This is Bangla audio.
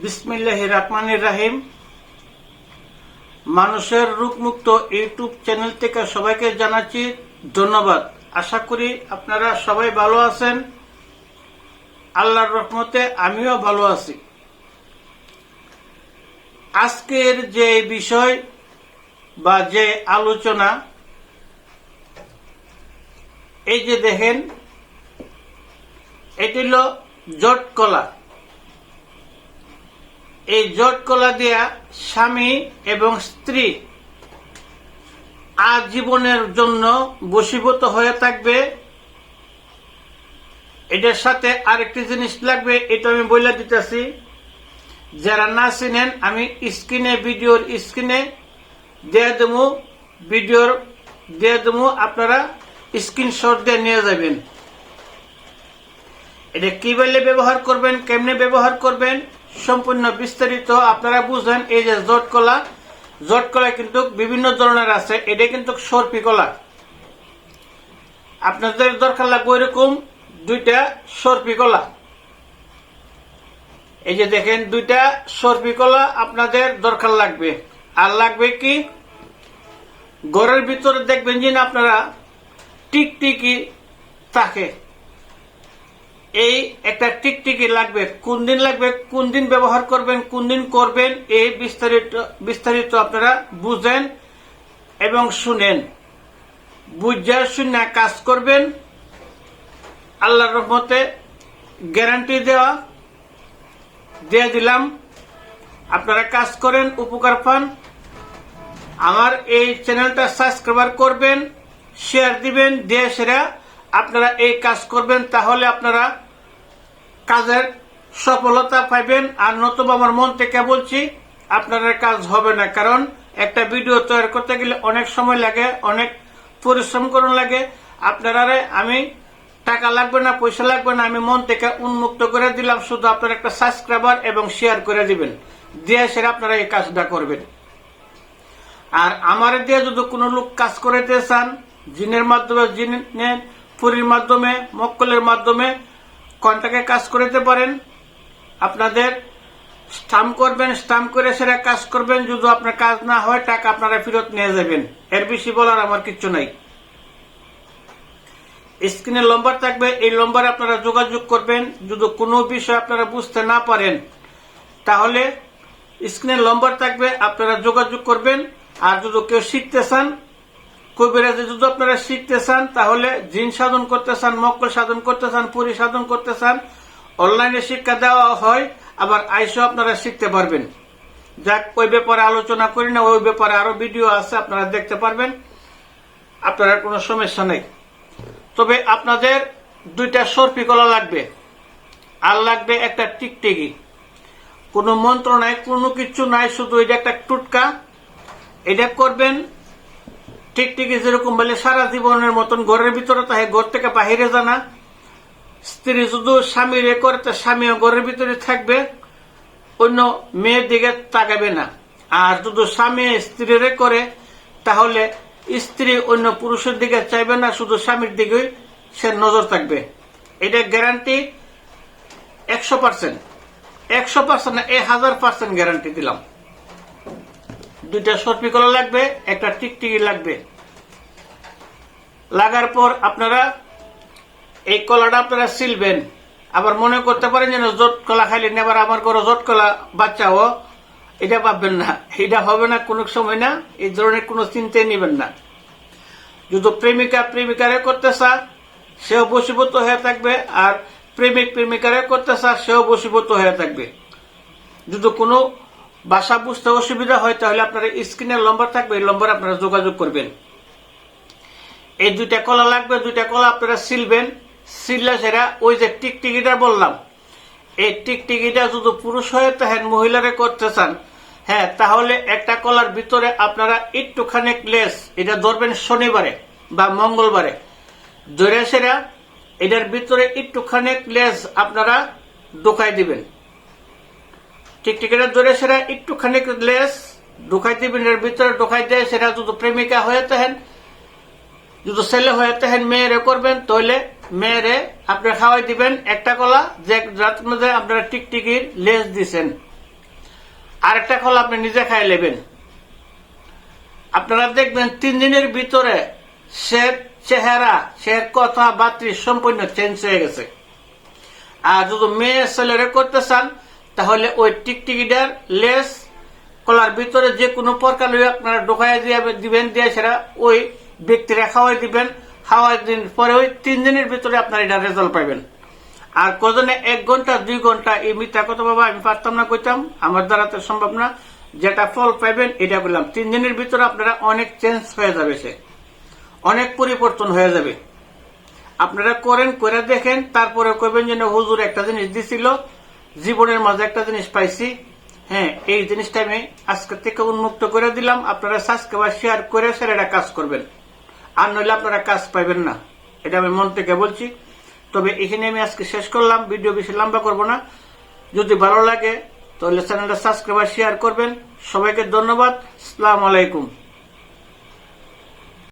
বিসমিল্লাহ রহমানির রাহিম। মানুষের রূপমুক্ত ইউটিউব চ্যানেল থেকে সবাইকে জানাচ্ছি ধন্যবাদ। আশা করি আপনারা সবাই ভালো আছেন। আল্লাহর রহমতে আমিও ভালো আছি। আজকের যে বিষয় বা যে আলোচনা, এই যে দেখেন, এটি হল জট কলা। এই জট কলা দিয়া স্বামী এবং স্ত্রী আজীবনের জন্য বশীভূত হয়ে থাকবে। এটার সাথে আরেকটি জিনিস লাগবে, এটা আমি বলে দিতেছি। যারা না চিনেন, আমি স্ক্রিনে, ভিডিওর স্ক্রিনে দিয়ে দেবো, ভিডিওর দিয়ে দেবো, আপনারা স্ক্রিনশট দিয়ে নিয়ে যাবেন। এটা কীভাবে ব্যবহার করবেন, কেমনে ব্যবহার করবেন সম্পূর্ণ বিস্তারিত আপনারা বুঝেন, এই যে জট কলা জট কলা কিন্তু বিভিন্ন ধরনের আছে, এটা কিন্তু সর্পি কলা। আপনাদের দরকার লাগবে এরকম দুইটা সর্পি কলা। এই যে দেখেন, দুইটা সর্পি কলা আপনাদের দরকার লাগবে। আর লাগবে কি? ঘরের ভিতরে দেখবেন যে আপনারা টিকটিকি থাকে। এই একটা টিকটিকি লাগবে। কোন দিন লাগবে? কোন দিন ব্যবহার করবেন? কোন দিন করবেন? এই বিস্তারিত বিস্তারিত আপনারা বুঝেন এবং শুনেন। বুঝা শুনে কাজ করবেন। আল্লাহর রহমতে গ্যারান্টি দেওয়া, দিয়ে দিলাম। আপনারা কাজ করেন, উপকার পান। আমার এই চ্যানেলটা সাবস্ক্রাইবার করবেন শেয়ার দিবেন, দিয়ে সেরা আপনারা এই কাজ করবেন, তাহলে আপনারা কাজের সফলতা পাইবেন আর নতুবা আমার মন থেকে বলছি আপনার কাজ হবে না। কারণ একটা ভিডিও তৈরি করতে গেলে অনেক সময় লাগে, অনেক পরিশ্রম করুন লাগে। আপনারা আমি টাকা লাগবে না, পয়সা লাগবে না, আমি মন থেকে উন্মুক্ত করে দিলাম। শুধু আপনার একটা সাবস্ক্রাইবার এবং শেয়ার করে দিবেন। দিয়ে সেরা আপনারা এই কাজটা করবেন। আর আমার দিয়ে যদি কোনো লোক কাজ করাইতে চান, জিনের মাধ্যমে, জিনের পুরীর মাধ্যমে, মক্কলের মাধ্যমে কন্ট্রাক্টে কাজ করাতে পারেন। আপনাদের স্টাম্প করবেন স্টাম্প করে সেটা কাজ করবেন। যদি আপনার কাজ না হয়, টাকা আপনারা ফেরত নিয়ে যাবেন। এর বেশি বলার আমার কিচ্ছু নাই। স্ক্রিনে নম্বর থাকবে, এই নম্বরে আপনারা যোগাযোগ করবেন। যদি কোনো বিষয় আপনারা বুঝতে না পারেন, তাহলে স্ক্রিনে নম্বর থাকবে, আপনারা যোগাযোগ করবেন। আর যদি কেউ শিখতে চান কবিরাজে যদি আপনারা শিখতে চান, তাহলে জিন সাধন করতে চান, মক্কল সাধন করতে চান, পুরী সাধন করতে চান, অনলাইনে শিক্ষা দেওয়া হয়, আবার আইসো আপনারা শিখতে পারবেন। যাক, ওই ব্যাপারে আলোচনা করি না, ওই ব্যাপারে আরও ভিডিও আছে, আপনারা দেখতে পারবেন। আপনারা কোনো সমস্যা নেই। তবে আপনাদের দুইটা সর্পি কলা লাগবে। আর লাগবে একটা টিকটিকি। কোনো মন্ত্র নাই, কোনো কিছু নাই, শুধু এটা একটা টুটকা। এটা করবেন টিকটিকি যেরকম বলে সারা জীবনের মতন ঘরের ভিতরে তাহে ঘর থেকে বাহিরে জানা স্ত্রী শুধু স্বামী রে করে, তো স্বামীও ঘরের ভিতরে থাকবে, অন্য মেয়ের দিকে তাকাবে না। আর যদি স্বামী স্ত্রীরে করে, তাহলে স্ত্রী অন্য পুরুষের দিকে চাইবে না, শুধু স্বামীর দিকে সে নজর থাকবে। এটা গ্যারান্টি একশো পার্সেন্ট একশো পার্সেন্ট এ হাজার পার্সেন্ট গ্যারান্টি দিলাম। দুইটা সর্পি কলা লাগবে, একটা টিকটিকি লাগবে। লাগার পর আপনারা এই কলাটা আপনারা সিলবেন। আবার মনে করতে পারেন যেন জট কলা খাইলেন আবার আমার ঘরে জট কলা বাচ্চাও, এটা পাবেন না। এটা হবে না, কোনো সময় না, এই ধরনের কোনো চিন্তাই নেবেন না। যদি প্রেমিকা প্রেমিকারে করতে চা সেও বসীভূত হয়ে থাকবে। আর প্রেমিক প্রেমিকারে করতে চা সেও বসীভূত হয়ে থাকবে। যদি কোনো বাসা বুঝতে অসুবিধা হয়, তাহলে আপনার স্ক্রিনের নম্বর থাকবে, এই নম্বরে আপনারা যোগাযোগ করবেন। এই দুইটা কলা লাগবে, দুইটা কলা আপনারা সিলবেন। সিললে সেটা ওই যে টিকটিকিটা বললাম, এই টিকটিকিটা যদি পুরুষ হয়ে তাহেন মহিলারে করতে চান হ্যাঁ তাহলে একটা কলার ভিতরে আপনারা একটুখানি লেস, এটা ধরবেন শনিবারে বা মঙ্গলবারে। ধরে সেরা, এটার ভিতরে একটুখানি লেস আপনারা ঢোকাই দিবেন। টিকটিকিটা ধরে সেটা একটুখানি লেস ঢুকাই দিবেন এর ভিতরে ঢুকাই দেয় সেটা যদি প্রেমিকা হয়ে থাকেন যদি ছেলে হয়ে থাকেন মেয়েরে করবেন তাহলে মেয়েরে আপনি খাওয়াই দিবেন একটা কলা, যে রাত মধ্যে আপনারা টিকটিকির লেস দিছেন। আর একটা ফল আপনি নিজে খাই নেবেন। আপনারা দেখবেন তিন দিনের ভিতরে সে চেহারা, সে কথা বাত্রি সম্পূর্ণ চেঞ্জ হয়ে গেছে। আর যদি মেয়ে ছেলেরে করতে চান তাহলে ওই টিকটিকিটার লেস কলার ভিতরে যে কোনো প্রকার আপনারা ঢোকাই দিয়ে দিবেন, দিয়ে সেটা ওই ব্যক্তিরা খাওয়াই দিবেন। খাওয়াই দিন পরে ওই তিন দিনের ভিতরে আপনারা এটা রেজাল্ট পাবেন আর কজনে এক ঘণ্টা, দুই ঘণ্টা, এই মিথ্যা কথা বাবা আমি পারতাম না কইতাম, আমার দ্বারা তো সম্ভব না। যেটা ফল পাইবেন, এটা বললাম তিন দিনের ভিতরে আপনারা অনেক চেঞ্জ হয়ে যাবে সে। অনেক পরিবর্তন হয়ে যাবে। আপনারা করেন করে দেখেন তারপরে কইবেন যেন হুজুর একটা জিনিস দিছিল জীবনের মাঝে একটা জিনিস পাইছি। হ্যাঁ এই জিনিসটা আমি আজকে থেকে উন্মুক্ত করে দিলাম। আপনারা সাবস্ক্রাইব শেয়ার করে সেটা কাজ করবেন। আর নইলে আপনারা কাজ পাইবেন না। এটা আমি মন থেকে বলছি। তবে এখানে আমি আজকে শেষ করলাম। ভিডিও বেশি লম্বা করব না। যদি ভালো লাগে, তাহলে চ্যানেলটা সাবস্ক্রাইব শেয়ার করবেন। সবাইকে ধন্যবাদ। আসসালামু আলাইকুম।